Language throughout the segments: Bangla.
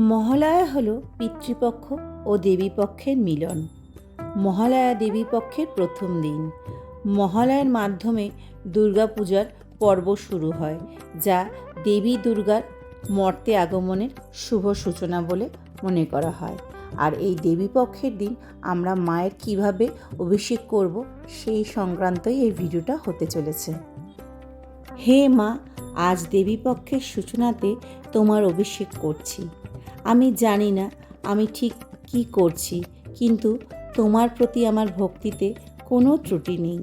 মহালয়া হল পিতৃপক্ষ ও দেবীপক্ষের মিলন। মহালয়া দেবীপক্ষের প্রথম দিন। মহালয়ার মাধ্যমে দুর্গাপূজার পর্ব শুরু হয়, যা দেবী দুর্গার মর্তে আগমনের শুভ সূচনা বলে মনে করা হয়। আর এই দেবীপক্ষের দিন আমরা মায়ের কীভাবে অভিষেক করব সেই সংক্রান্তই এই ভিডিওটা হতে চলেছে। হে মা, আজ দেবীপক্ষের সূচনাতে তোমার অভিষেক করছি। আমি জানি না আমি ঠিক কি করছি, কিন্তু তোমার প্রতি আমার ভক্তিতে কোনো ত্রুটি নেই।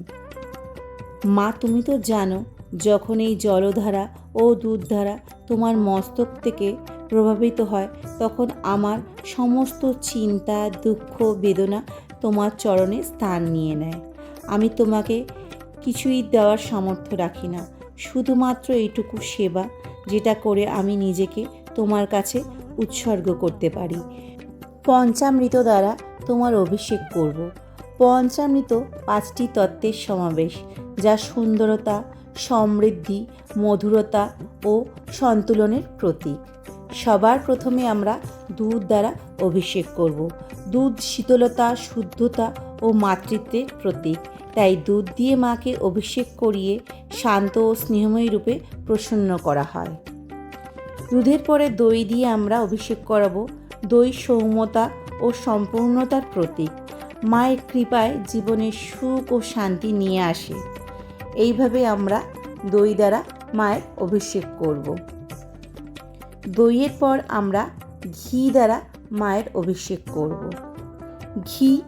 মা, তুমি তো জানো, যখন এই জলধারা ও দুধধারা তোমার মস্তক থেকে প্রভাবিত হয়, তখন আমার সমস্ত চিন্তা, দুঃখ, বেদনা তোমার চরণে স্থান নিয়ে নেয়। আমি তোমাকে কিছুই দেওয়ার সামর্থ্য রাখি না, শুধুমাত্র এইটুকু সেবা, যেটা করে আমি নিজেকে তোমার কাছে উৎসর্গ করতে পারি। পঞ্চামৃত দ্বারা তোমার অভিষেক করব। পঞ্চামৃত পাঁচটি তত্ত্বের সমাবেশ, যা সুন্দরতা, সমৃদ্ধি, মধুরতা ও সন্তুলনের প্রতীক। সবার প্রথমে আমরা দুধ দ্বারা অভিষেক করব। দুধ শীতলতা, শুদ্ধতা ও মাতৃত্বের প্রতীক। তাই দুধ দিয়ে মাকে অভিষেক করিয়ে শান্ত ও স্নেহময়ী রূপে প্রসন্ন করা হয়। দুধের পরে দই দিয়ে আমরা অভিষেক করাবো। দই সৌম্যতা ও সম্পূর্ণতার প্রতীক। মায়ের কৃপায় জীবনে সুখ ও শান্তি নিয়ে আসে। এইভাবে আমরা দই দ্বারা মায়ের অভিষেক করব। দইয়ের পর আমরা ঘি দ্বারা মায়ের অভিষেক করব। ঘি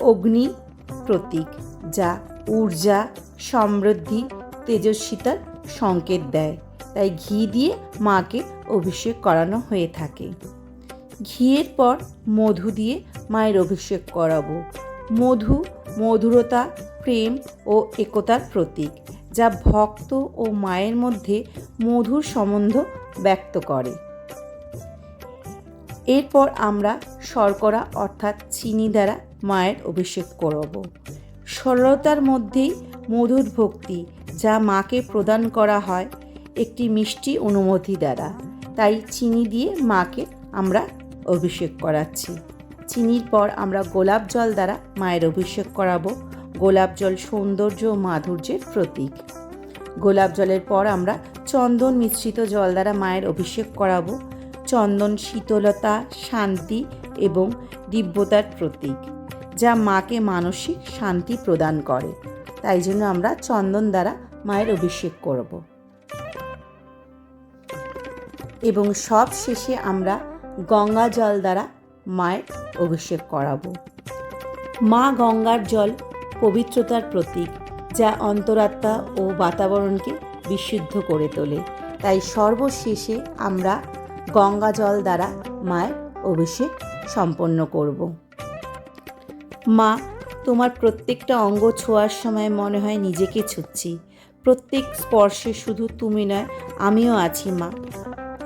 অগ্নি প্রতীক, যা ঊর্জা, সমৃদ্ধি, তেজস্বিতার সংকেত দেয়। তাই ঘি দিয়ে মাকে অভিষেক করানো হয়ে থাকে। ঘিয়ের পর মধু দিয়ে মায়ের অভিষেক করাবো। মধু, মধুরতা, প্রেম ও একতার প্রতীক, যা ভক্ত ও মায়ের মধ্যে মধুর সম্বন্ধ ব্যক্ত করে। এরপর আমরা শর্করা অর্থাৎ চিনি দ্বারা মায়ের অভিষেক করব। সরলতার মধ্যেই মধুর ভক্তি, যা মাকে প্রদান করা হয় একটি মিষ্টি অনুমতি দ্বারা। তাই চিনি দিয়ে মাকে আমরা অভিষেক করাচ্ছি। চিনির পর আমরা গোলাপ জল দ্বারা মায়ের অভিষেক করাবো। গোলাপ জল সৌন্দর্য ও মাধুর্যের প্রতীক। গোলাপ জলের পর আমরা চন্দন মিশ্রিত জল দ্বারা মায়ের অভিষেক করাবো। চন্দন শীতলতা, শান্তি এবং দিব্যতার প্রতীক, যা মাকে মানসিক শান্তি প্রদান করে। তাই জন্য আমরা চন্দন দ্বারা মায়ের অভিষেক করব। এবং সব শেষে আমরা গঙ্গা জল দ্বারা মায়ের অভিষেক করাবো। মা গঙ্গার জল পবিত্রতার প্রতীক, যা অন্তরাত্মা ও বাতাবরণকে বিশুদ্ধ করে তোলে। তাই সর্বশেষে আমরা গঙ্গা জল দ্বারা মায়ের অভিষেক সম্পন্ন করব। মা, তোমার প্রত্যেকটা অঙ্গ ছোঁয়ার সময় মনে হয় নিজেকে ছুচ্ছি। প্রত্যেক স্পর্শে শুধু তুমি নয়, আমিও আছি মা।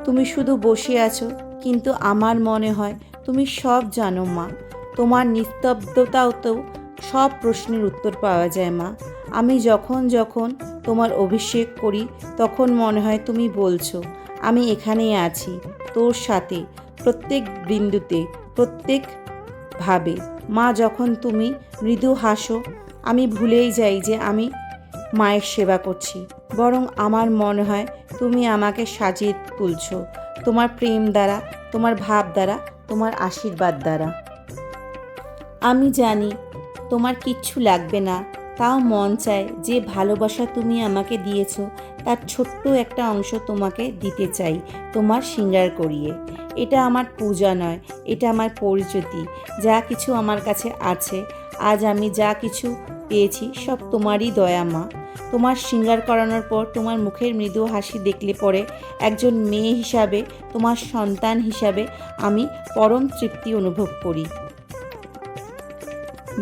তুমি শুধু বসে আছো, কিন্তু আমার মনে হয় তুমি সব জানো, মা। তোমার নিস্তব্ধতাতেও সব প্রশ্নের উত্তর পাওয়া যায়, মা। আমি যখন যখন তোমার অভিষেক করি, তখন মনে হয় তুমি বলছো, আমি এখানেই আছি, তোর সাথে, প্রত্যেক বিন্দুতে, প্রত্যেক ভাবে। মা, যখন তুমি মৃদু হাসো, আমি ভুলেই যাই যে আমি মায়ের সেবা করছি। বরং আমার মনে হয় তুমি আমাকে সাজিয়ে তুলছো। তোমার প্রেম দ্বারা, তোমার ভাব দ্বারা, তোমার আশীর্বাদ দ্বারা। আমি জানি তোমার কিচ্ছু লাগবে না। তাও মন চায় যে ভালোবাসা তুমি আমাকে দিয়েছ, তার ছোট্ট একটা অংশ তোমাকে দিতে চাই, তোমার সিঙ্গার করিয়ে। এটা আমার পূজা নয়, এটা আমার পরিচিতি। যা কিছু আমার কাছে আছে, আজ আমি যা কিছু পেয়েছি সব তোমারই দয়া মা। তোমার সিঙ্গার করানোর পর তোমার মুখের মৃদু হাসি দেখলে পরে একজন মেয়ে হিসাবে, তোমার সন্তান হিসাবে আমি পরম তৃপ্তি অনুভব করি।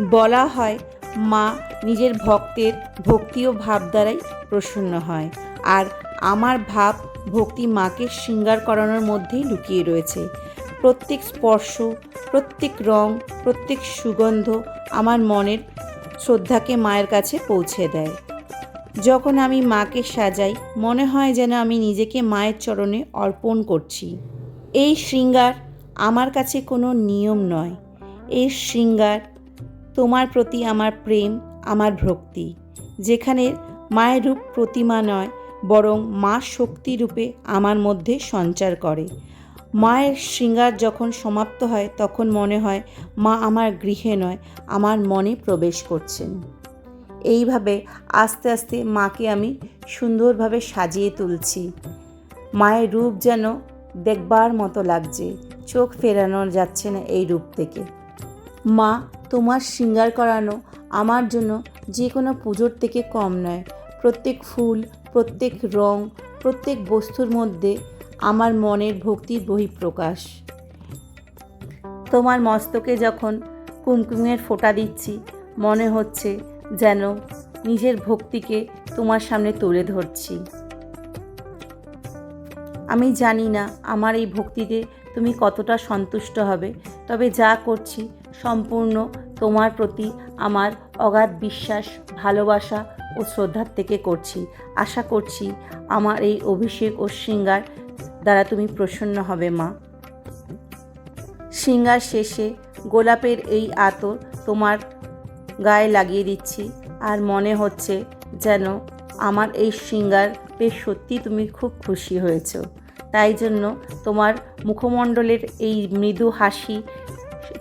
বলা হয়, মা নিজের ভক্তের ভক্তি ও ভাব দ্বারাই প্রসন্ন হয়। আর আমার ভাব ভক্তি মাকে শৃঙ্গার করানোর মধ্যেই লুকিয়ে রয়েছে। প্রত্যেক স্পর্শ, প্রত্যেক রং, প্রত্যেক সুগন্ধ আমার মনের শ্রদ্ধাকে মায়ের কাছে পৌঁছে দেয়। যখন আমি মাকে সাজাই, মনে হয় যেন আমি নিজেকে মায়ের চরণে অর্পণ করছি। এই শৃঙ্গার আমার কাছে কোনো নিয়ম নয়। এর শৃঙ্গার তোমার প্রতি আমার প্রেম, আমার ভক্তি, যেখানে মায়ের রূপ প্রতিমা নয়, বরং মা শক্তি রূপে আমার মধ্যে সঞ্চার করে। মায়ের শৃঙ্গার যখন সমাপ্ত হয়, তখন মনে হয় মা আমার গৃহে নয়, আমার মনে প্রবেশ করছেন। এইভাবে আস্তে আস্তে মাকে আমি সুন্দরভাবে সাজিয়ে তুলছি। মায়ের রূপ যেন দেখবার মতো লাগছে, চোখ ফেরানো যাচ্ছে না এই রূপ থেকে। মা, তোমার শৃঙ্গার করানো আমার জন্য যে কোনো পুজোর থেকে কম নয়। প্রত্যেক ফুল, প্রত্যেক রং, প্রত্যেক বস্তুর মধ্যে আমার মনের ভক্তির বহিঃপ্রকাশ। তোমার মস্তকে যখন কুমকুমের ফোঁটা দিচ্ছি, মনে হচ্ছে যেন নিজের ভক্তিকে তোমার সামনে তুলে ধরছি। আমি জানি না আমার এই ভক্তিতে তুমি কতটা সন্তুষ্ট হবে, তবে যা করছি সম্পূর্ণ তোমার প্রতি আমার অগাধ বিশ্বাস, ভালোবাসা ও শ্রদ্ধার থেকে করছি। আশা করছি আমার এই অভিষেক ও শৃঙ্গার দ্বারা তুমি প্রসন্ন হবে, মা। শৃঙ্গার শেষে গোলাপের এই আতর তোমার গায়ে লাগিয়ে দিচ্ছি। আর মনে হচ্ছে যেন আমার এই শৃঙ্গার পেয়ে সত্যি তুমি খুব খুশি হয়েছ। তাই জন্য তোমার মুখমণ্ডলের এই মৃদু হাসি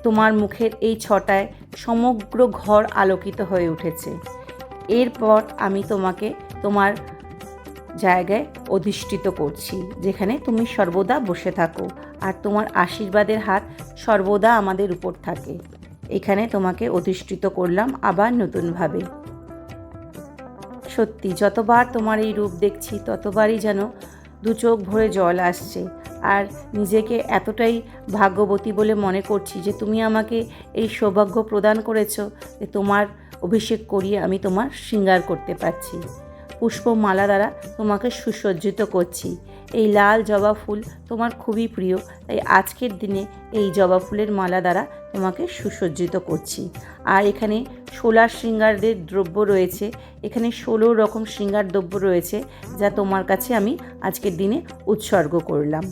তোমার মুখের এই ছটায় সমগ্র ঘর আলোকিত হয়ে উঠেছে। এরপর আমি তোমাকে তোমার জায়গায় অধিষ্ঠিত করছি, যেখানে তুমি সর্বদা বসে থাকো। আর তোমার আশীর্বাদের হাত সর্বদা আমাদের উপর থাকে। এখানে তোমাকে অধিষ্ঠিত করলাম আবার নতুনভাবে। সত্যি, যতবার তোমার এই রূপ দেখছি, ততবারই যেন দু চোখ ভরে জল আসছে। আর নিজেকে এতটাই ভাগ্যবতী বলে মনে করছি যে তুমি আমাকে এই সৌভাগ্য প্রদান করেছ যে তোমার অভিষেক করিয়ে আমি তোমার শৃঙ্গার করতে পারছি। পুষ্পমালা দ্বারা তোমাকে সুসজ্জিত করছি। এই লাল জবা ফুল তোমার খুবই প্রিয়, তাই আজকের দিনে এই জবা ফুলের মালা দ্বারা তোমাকে সুসজ্জিত করছি। আর এখানে ষোলা শৃঙ্গারদের দ্রব্য রয়েছে। এখানে ষোলো রকম শৃঙ্গার দ্রব্য রয়েছে, যা তোমার কাছে আমি আজকের দিনে উৎসর্গ করলাম।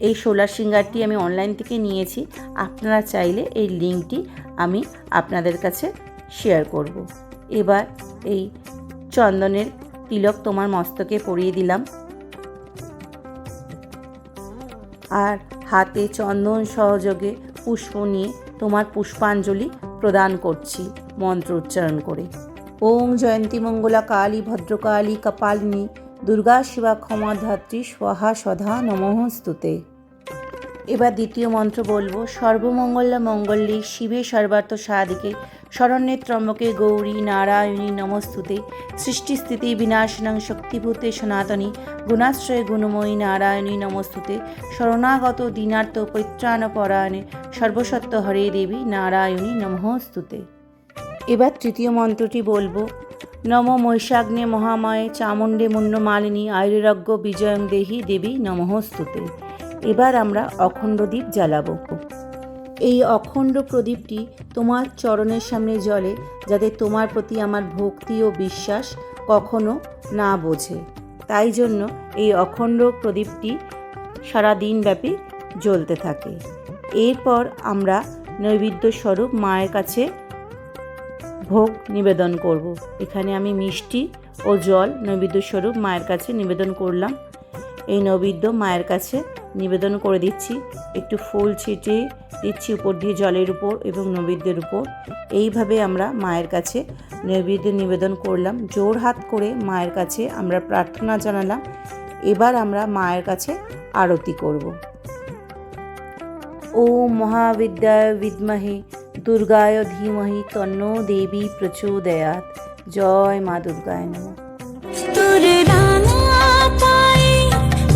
এই সোলার সিঙ্গারটি আমি অনলাইন থেকে নিয়েছি। আপনারা চাইলে এই লিঙ্কটি আমি আপনাদের কাছে শেয়ার করব। এবার এই চন্দনের তিলক তোমার মস্তকে পরিয়ে দিলাম। আর হাতে চন্দন সহযোগে পুষ্প নিয়ে তোমার পুষ্পাঞ্জলি প্রদান করছি মন্ত্র উচ্চারণ করে। ওং জয়ন্তী মঙ্গলা কালী ভদ্রকালী কপালিনী দুর্গা শিবা ক্ষমা ধাত্রী স্বাহা সধা নমস্তুতে এবার দ্বিতীয় মন্ত্র বলব, সর্বমঙ্গলা মঙ্গল্যে শিবে সর্বার্থ সাধিকে শরণ্যে ত্রম্বকে গৌরী, নারায়ণী নমস্তুতে। সৃষ্টিস্থিতি বিনাশনং শক্তিভূতে সনাতনী। গুণাশ্রয় গুণময়ী নারায়ণী নমস্তুতে। শরণাগত দীনার্থ পৈত্রাণ পরায়ণে সর্বসত্য হরে দেবী নারায়ণী নমস্তুতে। এবার তৃতীয় মন্ত্রটি বলব। নম মহিষাগ্নে মহামায়ে চামুণ্ডে মুন্ডমালিনী আয়ুরজ্ঞ বিজয়ং দেহি দেবী নমস্তুতে। এবার আমরা অখণ্ড দ্বীপ জ্বালাবো। এই অখণ্ড প্রদীপটি তোমার চরণের সামনে জ্বলে, যাতে তোমার প্রতি আমার ভক্তি ও বিশ্বাস কখনো না বোঝে। তাই জন্য এই অখণ্ড প্রদীপটি সারা দিনব্যাপী জ্বলতে থাকে। এরপর আমরা নৈবেদ্য স্বরূপ মায়ের কাছে ভোগ নিবেদন করব। এখানে আমি মিষ্টি ও জল নৈবেদ্য স্বরূপ মায়ের কাছে নিবেদন করলাম। এই নৈবেদ্য মায়ের কাছে নিবেদন করে দিচ্ছি। একটু ফুল ছিটিয়ে দিচ্ছি উপর দিয়ে জলের উপর এবং নৈবেদ্যের উপর। এইভাবে আমরা মায়ের কাছে নৈবেদ্য নিবেদন করলাম। জোর হাত করে মায়ের কাছে আমরা প্রার্থনা জানালাম। এবার আমরা মায়ের কাছে আরতি করব। ও মহাবিদ্যায় বিদ্মহে, দুর্গায় ধীমহি, তন্ন দেবী প্রচোদয়াত। জয় মা দুর্গায় নমঃ।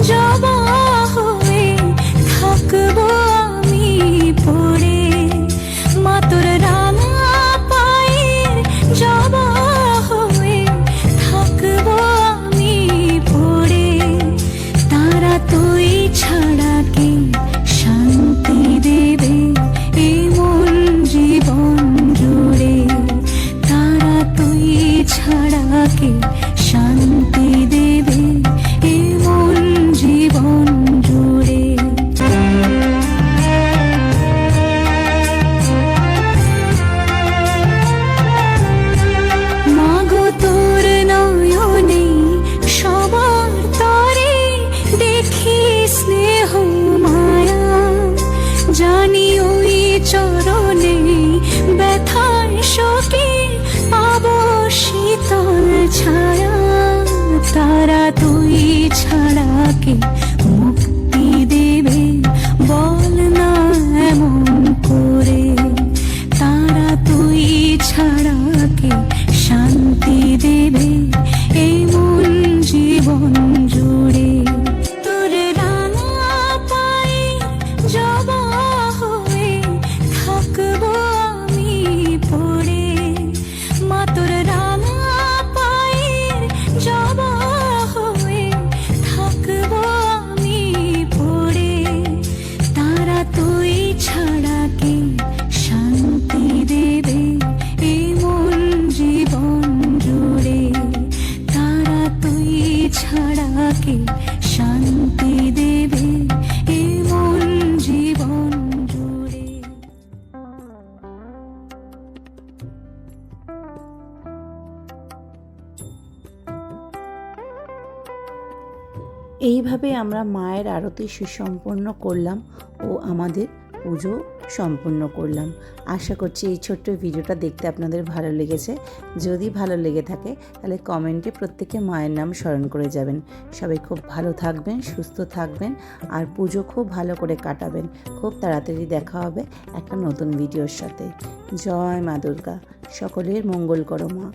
জবা থাকবো ছাড়া কে জীবন এইভাবে আমরা মায়ের আরতি সুসম্পন্ন করলাম ও আমাদের পুজো সম্পূর্ণ করলাম। আশা করছি এই ছোট্ট ভিডিওটা দেখতে আপনাদের ভালো লেগেছে। যদি ভালো লেগে থাকে, তাহলে কমেন্টে প্রত্যেকে মায়ের নাম স্মরণ করে যাবেন। সবাই খুব ভালো থাকবেন, সুস্থ থাকবেন আর পুজো খুব ভালো করে কাটাবেন। খুব তাড়াতাড়ি দেখা হবে একটা নতুন ভিডিওর সাথে। জয় মা দুর্গা। সকলের মঙ্গল করো মা।